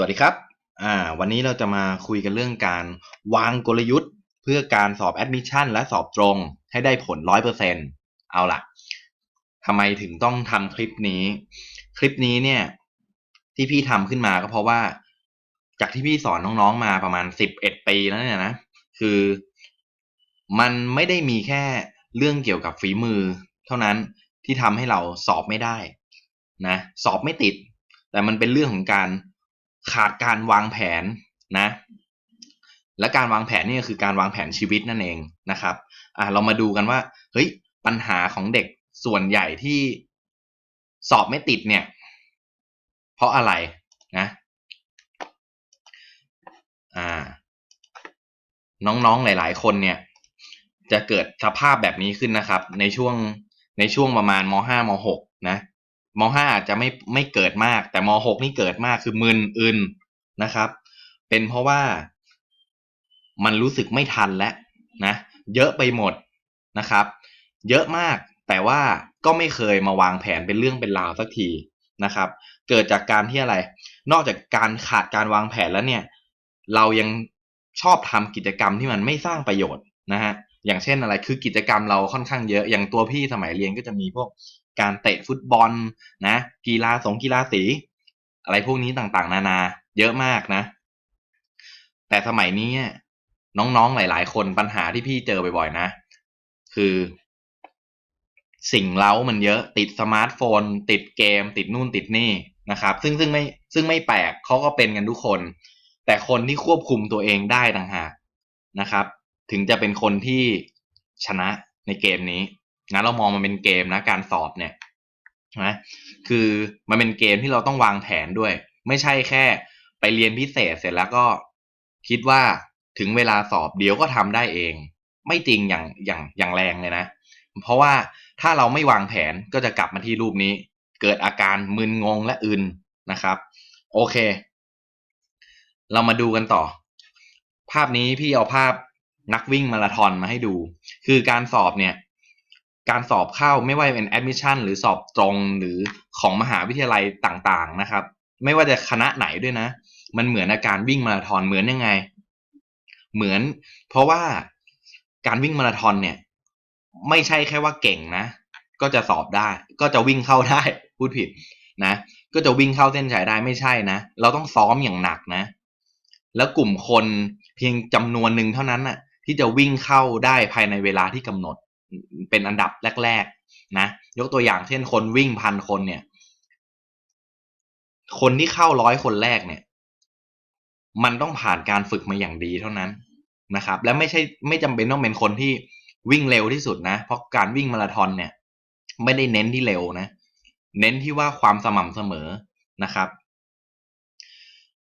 สวัสดีครับ อ่า วันนี้เราจะมาคุยกันเรื่องการวางกลยุทธ์ เพื่อการสอบแอดมิชชั่นและสอบตรงให้ได้ผลร้อยเปอร์เซ็นเอาล่ะทำไมถึงต้องทำคลิปนี้ คลิปนี้เนี่ย ที่พี่ทำขึ้นมาก็เพราะว่า จากที่พี่สอนน้องๆมาประมาณสิบเอ็ดปีแล้วเนี่ยนะ คือ มันไม่ได้มีแค่เรื่องเกี่ยวกับฝีมือ เท่านั้นที่ทำให้เราสอบไม่ได้นะ สอบไม่ติด แต่มันเป็นเรื่องของการ ขาดการวางแผนนะ และการวางแผนนี่ก็คือการวางแผนชีวิตนั่นเองนะครับอ่าเรามาดูกันว่าเฮ้ยปัญหาของเด็กส่วนใหญ่ที่สอบไม่ติดเนี่ย เพราะอะไรนะอ่า น้องๆหลาย ๆ คนเนี่ย จะเกิดสภาพแบบนี้ขึ้นนะครับ ในช่วงในช่วงประมาณมห้ามหกนะ มห้าอาจจะไม่ไม่เกิดมาก แต่มหกนี่เกิดมากคือมึนอึนนะครับ เป็นเพราะว่ามันรู้สึกไม่ทันแล้วนะ เยอะไปหมดนะครับ เยอะมากแต่ว่าก็ไม่เคยมาวางแผนเป็นเรื่องเป็นราวสักทีนะครับ เกิดจากการที่อะไร นอกจากการขาดการวางแผนแล้วเนี่ย เรายังชอบทำกิจกรรมที่มันไม่สร้างประโยชน์นะฮะอย่างเช่นอะไรคือกิจกรรมเราค่อนข้างเยอะอย่างตัวพี่สมัยเรียนก็จะมีพวก การเตะฟุตบอลนะ กีฬาสงกีฬาสี อะไรพวกนี้ต่างๆ นานา เยอะมากนะ แต่สมัยนี้น้องๆหลาย ๆ คนปัญหาที่พี่เจอบ่อยๆนะ คือ สิ่งเล้ามันเยอะติดสมาร์ทโฟน ติดเกม ติดนู่นติดนี่นะครับ ซึ่งซึ่งไม่ซึ่งไม่แปลกเขาก็เป็นกันทุกคน แต่คนที่ควบคุมตัวเองได้ต่างหากนะครับ ถึงจะเป็นคนที่ชนะในเกมนี้ นะเรามองมันเป็นเกมนะการสอบเนี่ยนะคือมันเป็นเกมที่เราต้องวางแผนด้วย ไม่ใช่แค่ไปเรียนพิเศษเสร็จแล้วก็คิดว่าถึงเวลาสอบเดี๋ยวก็ทำได้เอง ไม่จริงอย่างอย่างอย่างแรงเลยนะ เพราะว่าถ้าเราไม่วางแผนก็จะกลับมาที่รูปนี้ เกิดอาการมึนงงและอึนนะครับ โอเค เรามาดูกันต่อ ภาพนี้พี่เอาภาพนักวิ่งมาราธอนมาให้ดู คือการสอบเนี่ย การสอบเข้าไม่ว่าเป็นแอดมิชชั่นหรือสอบตรงหรือของมหาวิทยาลัยต่างๆนะครับ ไม่ว่าจะคณะไหนด้วยนะ มันเหมือนอาการวิ่งมาราธอนเหมือนยังไง เหมือน เพราะว่าการวิ่งมาราธอนเนี่ย ไม่ใช่แค่ว่าเก่งนะ ก็จะสอบได้ ก็จะวิ่งเข้าได้ พูดผิดนะ ก็จะวิ่งเข้าเส้นชัยได้ไม่ใช่นะ เราต้องซ้อมอย่างหนักนะ แล้วกลุ่มคนเพียงจำนวนหนึ่งเท่านั้นน่ะ ที่จะวิ่งเข้าได้ภายในเวลาที่กำหนด เป็นอันดับแรกๆนะ ยกตัวอย่างเช่นคนวิ่งพันคนเนี่ย คนที่เข้าร้อยคนแรกเนี่ย มันต้องผ่านการฝึกมาอย่างดีเท่านั้นนะครับ และไม่ใช่ไม่จำเป็นต้องเป็นคนที่วิ่งเร็วที่สุดนะ เพราะการวิ่งมาราธอนเนี่ย ไม่ได้เน้นที่เร็วนะ เน้นที่ว่าความสม่ำเสมอนะครับ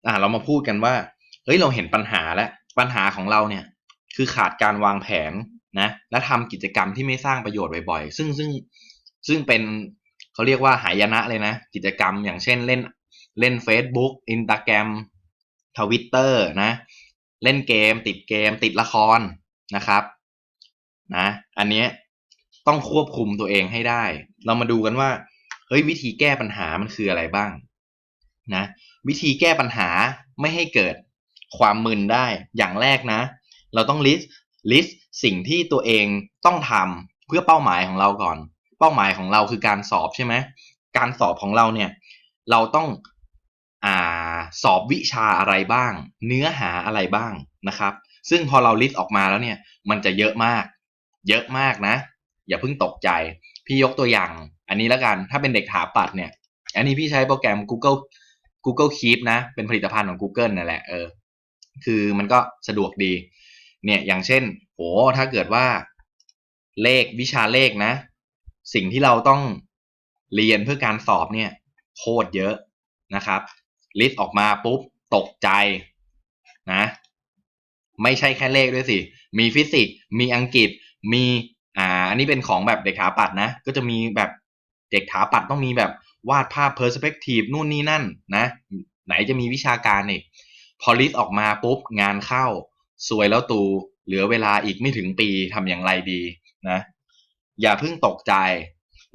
อ่าเรามาพูดกันว่าเฮ้ยเราเห็นปัญหาแล้วปัญหาของเราเนี่ย คือขาดการวางแผน นะและทำกิจกรรมที่ไม่สร้างประโยชน์บ่อยๆ ซึ่งซึ่งซึ่งเป็นเขาเรียกว่าหายนะเลยนะ กิจกรรมอย่างเช่นเล่นเล่น Facebook Instagram Twitter นะ เล่นเกม ติดเกม ติดละครนะครับนะอันนี้ต้องควบคุมตัวเองให้ได้ เรามาดูกันว่าเฮ้ยวิธีแก้ปัญหามันคืออะไรบ้างนะวิธีแก้ปัญหาไม่ให้เกิดความมึนได้อย่างแรกนะ เราต้อง list list สิ่งที่ตัวเองต้องทำเพื่อเป้าหมายของเราก่อน เป้าหมายของเราคือการสอบใช่ไหมการสอบของเราเนี่ยเราต้องอ่าสอบวิชาอะไรบ้าง เนื้อหาอะไรบ้างนะครับ ซึ่งพอเรา list ออกมาแล้วเนี่ยมันจะเยอะมาก เยอะมากนะ อย่าเพิ่งตกใจ พี่ยกตัวอย่าง อันนี้แล้วกันถ้าเป็นเด็กถาปัดเนี่ย อันนี้พี่ใช้โปรแกรม Google Google Keep นะ เป็นผลิตภัณฑ์ของ Google นั่นแหละเออคือมันก็สะดวกดี เนี่ยอย่างเช่น โหถ้าเกิดว่าเลขวิชาเลขนะ สิ่งที่เราต้องเรียนเพื่อการสอบเนี่ยโคตรเยอะนะครับ ลิสต์ออกมาปุ๊บตกใจนะ ไม่ใช่แค่เลขด้วยสิ มีฟิสิกส์มีอังกฤษมีอ่าอันนี้เป็นของแบบเด็กถาปัดนะ ก็จะมีแบบเด็กถาปัดต้องมีแบบวาดภาพ perspective นู่นนี่นั่นนะ ไหนจะมีวิชาการอีกพอลิสต์ออกมาปุ๊บงานเข้าสวยแล้วตู เหลือเวลาอีกไม่ถึงปีทำอย่างไรดีนะ อย่าเพิ่งตกใจ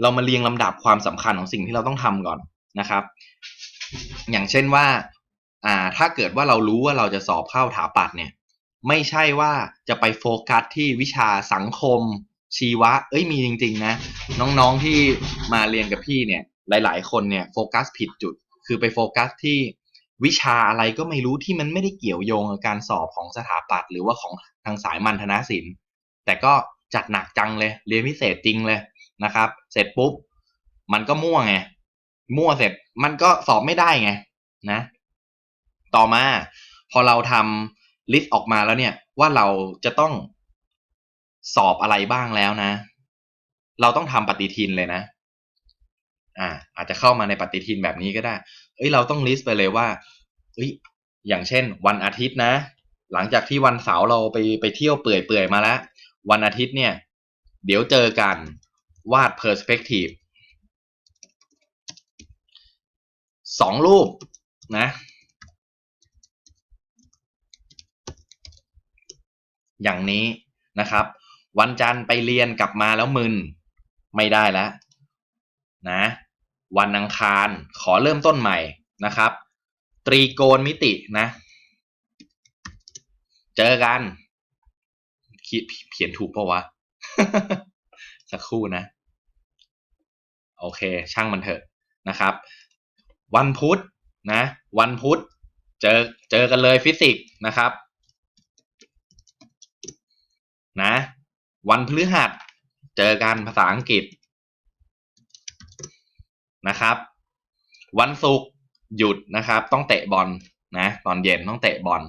เรามาเรียงลำดับความสำคัญของสิ่งที่เราต้องทำก่อนนะครับ อย่างเช่นว่าอ่า ถ้าเกิดว่าเรารู้ว่าเราจะสอบเข้าถาปัดเนี่ย ไม่ใช่ว่าจะไปโฟกัสที่วิชาสังคม ชีวะ เอ้ยมีจริง ๆ นะ น้องๆที่มาเรียนกับพี่เนี่ย หลาย ๆ คนเนี่ยโฟกัสผิดจุด คือไปโฟกัสที่ วิชาอะไรก็ไม่รู้ที่มันไม่ได้เกี่ยวโยงกับการสอบของสถาปัตย์หรือว่าของทางสายมันธนศิลป์ แต่ก็จัดหนักจังเลยเรียนพิเศษจริงเลยนะครับ เสร็จปุ๊บ มันก็มั่วไง มั่วเสร็จมันก็สอบไม่ได้ไงนะ ต่อมาพอเราทำลิสต์ออกมาแล้วเนี่ย ว่าเราจะต้องสอบอะไรบ้างแล้วนะ เราต้องทำปฏิทินเลยนะ อ่าอาจจะเข้ามาในปฏิทินแบบนี้ก็ได้ เอ้ยเราต้องลิสต์ไปเลยว่าเอ้ยอย่างเช่น วันอาทิตย์นะ หลังจากที่วันเสาร์เราไปไปเที่ยวเปื่อยเปื่อยมาแล้ว วันอาทิตย์เนี่ย เดี๋ยวเจอกันวาด perspective สองรูปนะ อย่างนี้นะครับ วันจันทร์ไปเรียนกลับมาแล้วมึน ไม่ได้แล้วนะ วันอังคาร ขอเริ่มต้นใหม่นะครับ ตรีโกณมิตินะ เจอกันเขียนถูกปะวะ สักครู่นะ โอเค ช่างมันเถอะนะครับ วันพุธนะ วันพุธเจอเจอกันเลยฟิสิกส์นะครับ นะ วันพฤหัส เจอกันภาษาอังกฤษ นะครับ วันศุกร์หยุดนะครับ ต้องเตะบอลนะตอนเย็นต้องเตะบอล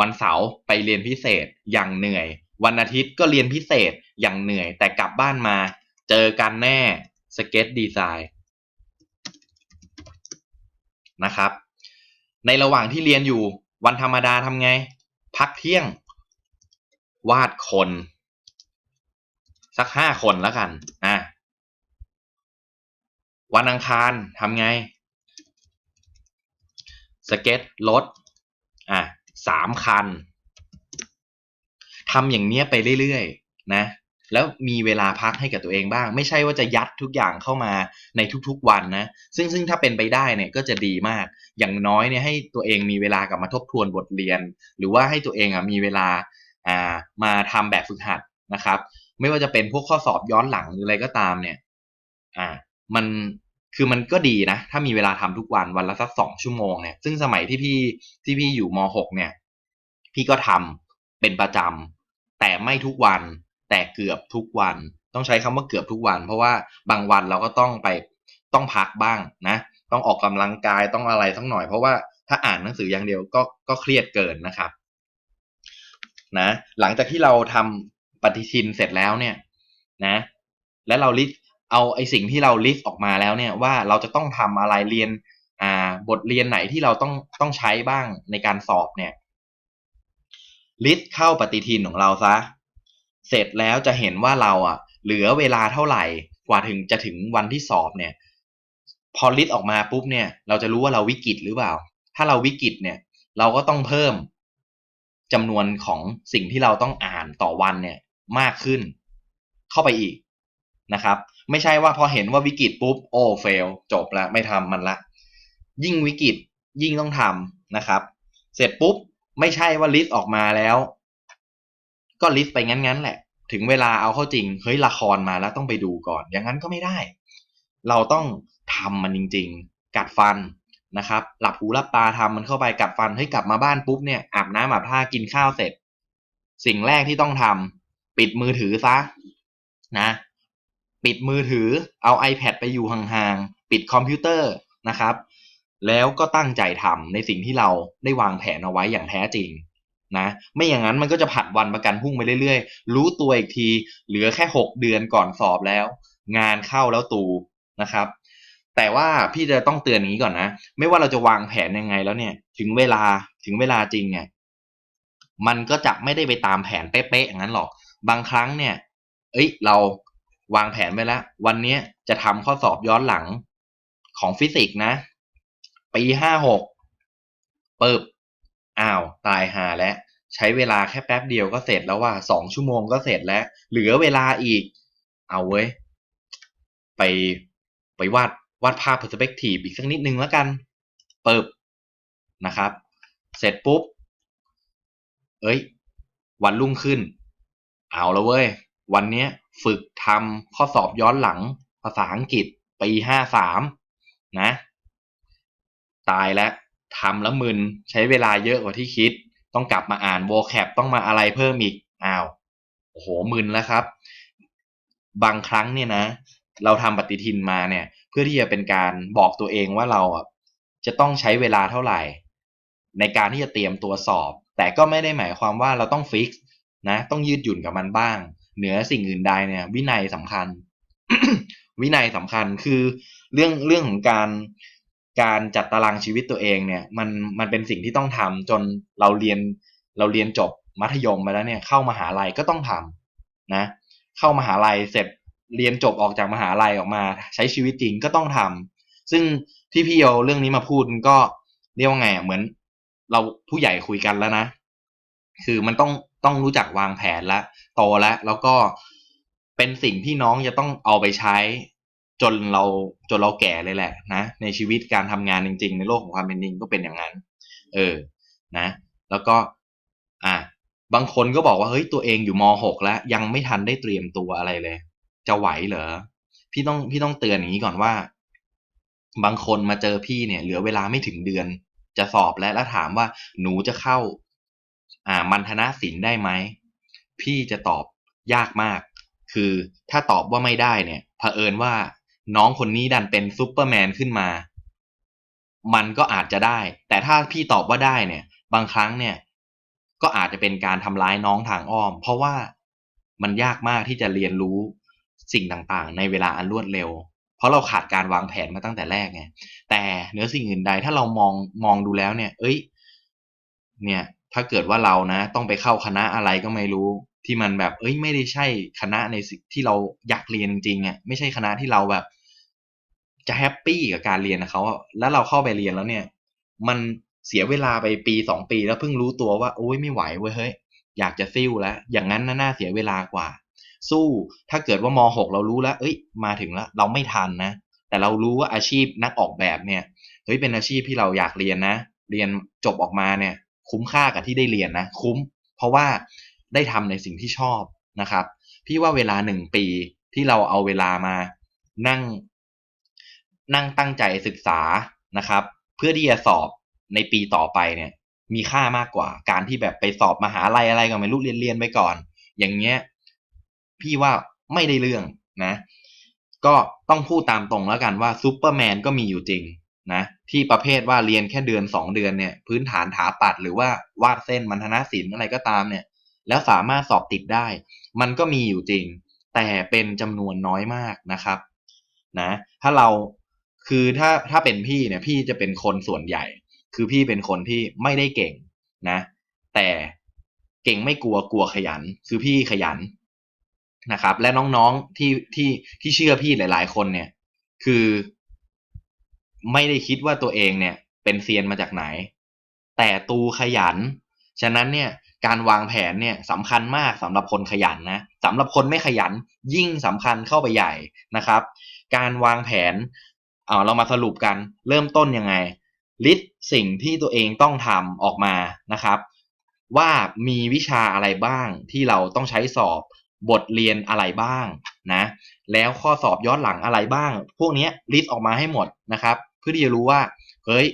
วันเสาร์ไปเรียนพิเศษอย่างเหนื่อย วันอาทิตย์ก็เรียนพิเศษอย่างเหนื่อย แต่กลับบ้านมาเจอกันแน่สเก็ตดีไซน์นะครับ ในระหว่างที่เรียนอยู่วันธรรมดาทำไง พักเที่ยง วาดคน สักห้าคนแล้วกันอะ วันอังคารทำไง สเก็ตรถอะสามคันทำอย่างเนี้ยไปเรื่อยๆนะแล้วมีเวลาพักให้กับตัวเองบ้าง ไม่ใช่ว่าจะยัดทุกอย่างเข้ามาในทุกๆวันนะซึ่งซึ่งถ้าเป็นไปได้เนี่ยก็จะดีมาก อย่างน้อยเนี่ยให้ตัวเองมีเวลากลับมาทบทวนบทเรียน หรือว่าให้ตัวเองอะมีเวลาอ่ามาทำแบบฝึกหัดนะครับ ไม่ว่าจะเป็นพวกข้อสอบย้อนหลังหรืออะไรก็ตามเนี่ยอ่ามัน คือมันก็ดีนะ ถ้ามีเวลาทำทุกวันวันละสักสองชั่วโมงเนี่ยซึ่งสมัยที่พี่ที่พี่อยู่มหกเนี่ย พี่ก็ทำเป็นประจำแต่ไม่ทุกวัน แต่เกือบทุกวัน ต้องใช้คำว่าเกือบทุกวัน เพราะว่าบางวันเราก็ต้องไปต้องพักบ้างนะ ต้องออกกำลังกายต้องอะไรสักหน่อย เพราะว่าถ้าอ่านหนังสืออย่างเดียวก็ก็เครียดเกินนะครับนะหลังจากที่เราทำปฏิทินเสร็จแล้วเนี่ยนะ และเราลิส เอาไอสิ่งที่เราลิสต์ออกมาแล้วเนี่ยว่าเราจะต้องทำอะไรเรียนอ่าบทเรียนไหนที่เราต้องต้องใช้บ้างในการสอบเนี่ยลิสต์เข้าปฏิทินของเราซะ เสร็จแล้วจะเห็นว่าเราอะ เหลือเวลาเท่าไหร่กว่าถึงจะถึงวันที่สอบเนี่ย พอลิสต์ออกมาปุ๊บเนี่ย เราจะรู้ว่าเราวิกฤตหรือเปล่า ถ้าเราวิกฤตเนี่ย เราก็ต้องเพิ่มจำนวนของสิ่งที่เราต้องอ่านต่อวันเนี่ยมากขึ้น เข้าไปอีกนะครับ ไม่ใช่ว่าพอเห็นว่าวิกฤตปุ๊บโอ้เฟลจบละไม่ทำมันละ ยิ่งวิกฤตยิ่งต้องทำนะครับ เสร็จปุ๊บไม่ใช่ว่าลิสต์ออกมาแล้ว ก็ลิสต์ไปงั้นๆแหละ ถึงเวลาเอาเข้าจริงเฮ้ยละครมาแล้วต้องไปดูก่อน อย่างนั้นก็ไม่ได้ เราต้องทำมันจริง ๆ กัดฟันนะครับ หลับหูหลับตาทำมันเข้าไปกัดฟันเฮ้ยกลับมาบ้านปุ๊บเนี่ยอาบน้ำอาบท่ากินข้าวเสร็จ สิ่งแรกที่ต้องทำปิดมือถือซะนะ ปิดมือถือเอา iPad ไปอยู่ห่างๆ ปิดคอมพิวเตอร์นะครับ แล้วก็ตั้งใจทำในสิ่งที่เราได้วางแผนเอาไว้อย่างแท้จริงนะไม่อย่างนั้นมันก็จะผัดวันประกันพรุ่งไปเรื่อยๆ รู้ตัวอีกที เหลือแค่หกเดือนก่อนสอบแล้ว งานเข้าแล้วตูนะครับ แต่ว่าพี่จะต้องเตือนอย่างนี้ก่อนนะ ไม่ว่าเราจะวางแผนยังไงแล้วเนี่ย ถึงเวลาถึงเวลาจริงเนี่ยมันก็จะไม่ได้ไปตามแผนเป๊ะๆอย่างนั้นหรอก บางครั้งเนี่ย เอ้ยเรา วางแผนไว้แล้ว วันนี้จะทำข้อสอบย้อนหลังของฟิสิกส์นะ ปีห้าหกเปิบอ้าว ตายหาแล้วใช้เวลาแค่แป๊บเดียวก็เสร็จแล้วว่าสองชั่วโมงก็เสร็จแล้ว เหลือเวลาอีก เอาเว้ย ไปไปวาดวาดภาพ perspective อีกสักนิดนึงแล้วกัน เปิบนะครับ เสร็จปุ๊บ เอ้ย วันรุ่งขึ้น เอาแล้วเว้ย วันเนี้ย ฝึกทำข้อสอบย้อนหลังภาษาอังกฤษปีห้าสามนะ ตายแล้วทำแล้วมึนใช้เวลาเยอะกว่าที่คิด ต้องกลับมาอ่านโวแคปต้องมาอะไรเพิ่มอีกอ้าวโอ้โหมึนแล้วครับ บางครั้งเนี่ยนะ เราทำปฏิทินมาเนี่ย เพื่อที่จะเป็นการบอกตัวเองว่าเราจะต้องใช้เวลาเท่าไหร่ ในการที่จะเตรียมตัวสอบ แต่ก็ไม่ได้หมายความว่าเราต้องฟิกนะ ต้องยืดหยุ่นกับมันบ้าง เหนือสิ่งอื่นใดเนี่ย วินัยสำคัญ วินัยสำคัญคือเรื่องเรื่องของการการจัดตารางชีวิตตัวเองเนี่ย มันมันเป็นสิ่งที่ต้องทำจนเราเรียนเราเรียนจบมัธยมไปแล้วเนี่ย เข้ามหาลัยก็ต้องทำนะ เข้ามหาลัยเสร็จเรียนจบออกจากมหาลัยออกมา ใช้ชีวิตจริงก็ต้องทำซึ่งที่พี่เอาเรื่องนี้มาพูดก็เรียกว่าไงเหมือน เราผู้ใหญ่คุยกันแล้วนะ คือมันต้อง ต้องรู้จักวางแผนแล้วโตแล้วแล้วก็เป็นสิ่งที่น้องจะต้องเอาไปใช้จนเราจนเราแก่เลยแหละนะในชีวิตการทำงานจริง ๆ ในโลกของความเป็นจริงก็เป็นอย่างนั้น เออนะ แล้วก็อะบางคนก็บอกว่าเฮ้ยตัวเองอยู่มหกแล้ว ยังไม่ทันได้เตรียมตัวอะไรเลย จะไหวเหรอพี่ต้องพี่ต้องเตือนอย่างนี้ก่อนว่า บางคนมาเจอพี่เนี่ย เหลือเวลาไม่ถึงเดือน จะสอบแล้วแล้วถามว่าหนูจะเข้า อ่ามันธนศิลป์ได้ไหมพี่จะตอบยากมาก คือถ้าตอบว่าไม่ได้เนี่ยเผอิญว่าน้องคนนี้ดันเป็นซูเปอร์แมนขึ้นมา มันก็อาจจะได้ แต่ถ้าพี่ตอบว่าได้เนี่ย บางครั้งเนี่ย ก็อาจจะเป็นการทำร้ายน้องทางอ้อม เพราะว่ามันยากมากที่จะเรียนรู้สิ่งต่างๆ ในเวลาอันรวดเร็ว เพราะเราขาดการวางแผนมาตั้งแต่แรกไงแต่เหนือสิ่งอื่นใดถ้าเรามองมองดูแล้วเนี่ย เอ้ย เนี่ย ถ้าเกิดว่าเรานะ ต้องไปเข้าคณะอะไรก็ไม่รู้ ที่มันแบบ เอ้ยไม่ได้ใช่คณะในสิ่งที่เราอยากเรียนจริงๆอะไม่ใช่คณะที่เราแบบ จะแฮปปี้กับการเรียนนะเขาแล้วเราเข้าไปเรียนแล้วเนี่ย มันเสียเวลาไปปีสองปีแล้วเพิ่งรู้ตัวว่าโอ้ยไม่ไหวเว้ยเฮ้ยอยากจะซิ่วแล้ว อย่างนั้นน่าเสียเวลากว่า สู้ถ้าเกิดว่ามหกเรารู้แล้ว เอ้ย มาถึงแล้ว เราไม่ทันนะ แต่เรารู้ว่าอาชีพนักออกแบบเนี่ยเฮ้ยเป็นอาชีพที่เราอยากเรียนนะ เรียนจบออกมาเนี่ย คุ้มค่ากับที่ได้เรียนนะคุ้ม เพราะว่าได้ทำในสิ่งที่ชอบนะครับ พี่ว่าเวลาหนึ่งปีที่เราเอาเวลามานั่ง นั่งตั้งใจศึกษานะครับ เพื่อที่จะสอบในปีต่อไปเนี่ย มีค่ามากกว่า การที่แบบไปสอบมหาลัยอะไรก็ไม่รู้เรียนเรียนไปก่อน อย่างเงี้ยพี่ว่าไม่ได้เรื่องนะ ก็ต้องพูดตามตรงแล้วกันว่าซูเปอร์แมนก็มีอยู่จริง นะที่ประเภทว่าเรียนแค่เดือนสองเดือนเนี่ยพื้นฐานถาปัดหรือว่าวาดเส้นมันธนศิลป์อะไรก็ตามเนี่ยแล้วสามารถสอบติดได้ มันก็มีอยู่จริง แต่เป็นจำนวนน้อยมากนะครับนะถ้าเราคือถ้าถ้าเป็นพี่เนี่ยพี่จะเป็นคนส่วนใหญ่ คือพี่เป็นคนที่ไม่ได้เก่งนะ แต่เก่งไม่กลัวกลัวขยัน คือพี่ขยันนะครับ และน้องๆที่ที่ที่เชื่อพี่หลาย ๆ คนเนี่ย คือ ไม่ได้คิดว่าตัวเองเนี่ยเป็นเซียนมาจากไหน แต่ตูขยัน ฉะนั้นเนี่ยการวางแผนเนี่ยสำคัญมากสำหรับคนขยันนะสำหรับคนไม่ขยันยิ่งสำคัญเข้าไปใหญ่นะครับ การวางแผนเอาเรามาสรุปกันเริ่มต้นยังไง ลิสต์สิ่งที่ตัวเองต้องทำออกมานะครับ ว่ามีวิชาอะไรบ้างที่เราต้องใช้สอบบทเรียนอะไรบ้างนะ แล้วข้อสอบย้อนหลังอะไรบ้าง พวกนี้ลิสต์ออกมาให้หมดนะครับ เพื่อที่จะรู้ว่าเฮ้ย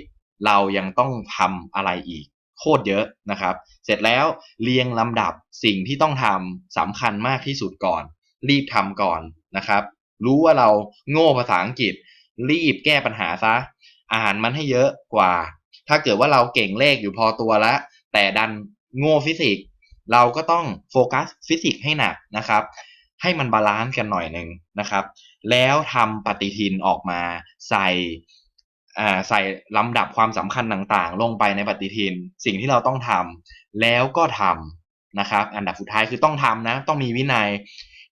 เรายังต้องทำอะไรอีกโคตรเยอะนะครับ เสร็จแล้วเรียงลำดับสิ่งที่ต้องทำสำคัญมากที่สุดก่อน รีบทำก่อนนะครับ รู้ว่าเราโง่ภาษาอังกฤษ รีบแก้ปัญหาซะ อ่านมันให้เยอะกว่า ถ้าเกิดว่าเราเก่งเลขอยู่พอตัวแล้วแต่ดันโง่ฟิสิกส์เราก็ต้องโฟกัสฟิสิกส์ให้หนักนะครับ ให้มันบาลานซ์กันหน่อยหนึ่งนะครับ แล้วทำปฏิทินออกมาใส่ ใส่ลำดับความสำคัญต่างๆ ลงไปในปฏิทิน สิ่งที่เราต้องทำแล้วก็ทำนะครับ อันดับสุดท้ายคือต้องทำนะ ต้องมีวินัย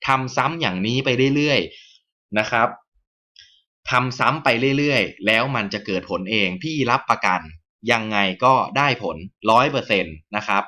ทำซ้ำอย่างนี้ไปเรื่อยๆนะครับทำซ้ำไปเรื่อยๆ แล้วมันจะเกิดผลเอง พี่รับประกัน ยังไงก็ได้ผลร้อยเปอร์เซ็นต์นะครับ